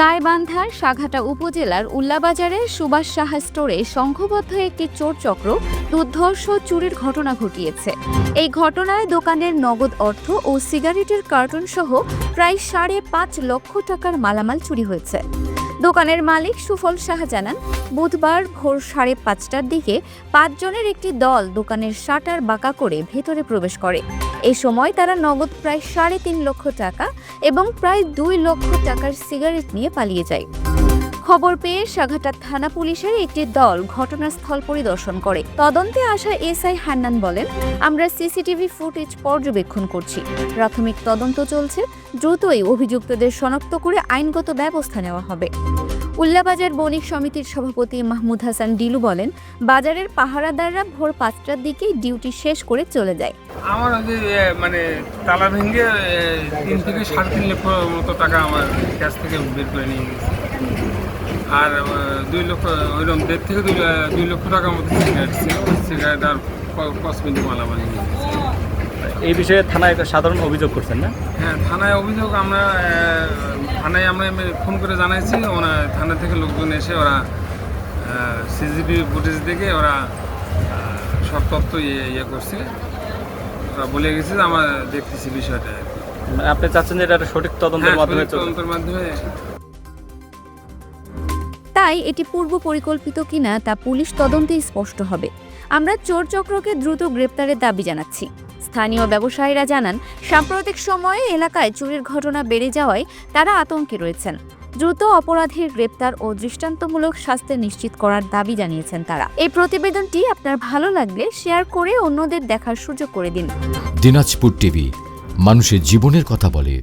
গাইবান্ধার সাঘাটা উপজেলার উল্লাবাজারে সুভাষ সাহা স্টোরে সংঘবদ্ধ একটি চোর চক্র দুর্ধর্ষ চুরির ঘটনা ঘটিয়েছে। এই ঘটনায় দোকানের নগদ অর্থ ও সিগারেটের কার্টন সহ প্রায় সাড়ে পাঁচ লক্ষ টাকার মালামাল চুরি হয়েছে। দোকানের মালিক সুফল সাহা জানান, বুধবার ভোর সাড়ে পাঁচটার দিকে পাঁচজনের একটি দল দোকানের শাটার বাঁকা করে ভেতরে প্রবেশ করে। এই সময় তারা নগদ প্রায় সাড়ে তিন লক্ষ টাকা এবং প্রায় দুই লক্ষ টাকার সিগারেট নিয়ে পালিয়ে যায়। খবর পেয়ে সাঘাটা থানা পুলিশের একটি দল ঘটনাস্থল পরিদর্শন করে। তদন্তে আসা এসআই হান্নান বলেন, আমরা সিসিটিভি ফুটেজ পর্যবেক্ষণ করছি। প্রাথমিক তদন্ত চলছে, দ্রুতই অভিযুক্তদের শনাক্ত করে আইনগত ব্যবস্থা নেওয়া হবে। উল্লাবাজার বণিক সমিতির সভাপতি মাহমুদ হাসান ডিলু বলেন, বাজারের পাহারাদাররা ভোর পাঁচটার দিকে ডিউটি শেষ করে চলে যায়। আমার ওই মানে তালা ভেঙে তিন থেকে সাড়ে তিন লক্ষ মতো টাকা আমার ক্যাশ থেকে বের করে নিয়ে গেছে। আর দুই লক্ষ ওইরকম দেড় থেকে দুই দুই লক্ষ টাকার মতো সিগারেট ছিল। সিগারেট আর কসমেটিক মালামাল নিয়ে এই বিষয়ে থানায় একটা সাধারণ অভিযোগ করছেন না? হ্যাঁ থানায় অভিযোগ আমরা থানায় আমরা ফোন করে জানাইছি। ওরা থানা থেকে লোকজন এসে ওরা সিসিটিভি ফুটেজ দেখে ওরা সব তথ্য ইয়ে ইয়ে করছে। ওরা বলে গেছে যে আমরা দেখতেছি বিষয়টা। মানে আপনি চাচ্ছেন যে এটা সঠিক তদন্তের হ্যাঁ, মাধ্যমে তদন্তের মাধ্যমে তাই এটি পূর্ব পরিকল্পিত কিনা তা পুলিশ তদন্তে স্পষ্ট হবে। আমরা চোর চক্রকে দ্রুত গ্রেপ্তারের দাবি জানাচ্ছি। স্থানীয় ব্যবসায়ীরা জানান, সাম্প্রতিক সময়ে এলাকায় চুরির ঘটনা বেড়ে যাওয়ায় তারা আতঙ্কে রয়েছেন। দ্রুত অপরাধীর গ্রেপ্তার ও দৃষ্টান্তমূলক শাস্তি নিশ্চিত করার দাবি জানিয়েছেন তারা। এই প্রতিবেদনটি আপনার ভালো লাগলে শেয়ার করে অন্যদের দেখার সুযোগ করে দিন। দিনাজপুর টিভি, মানুষের জীবনের কথা বলে।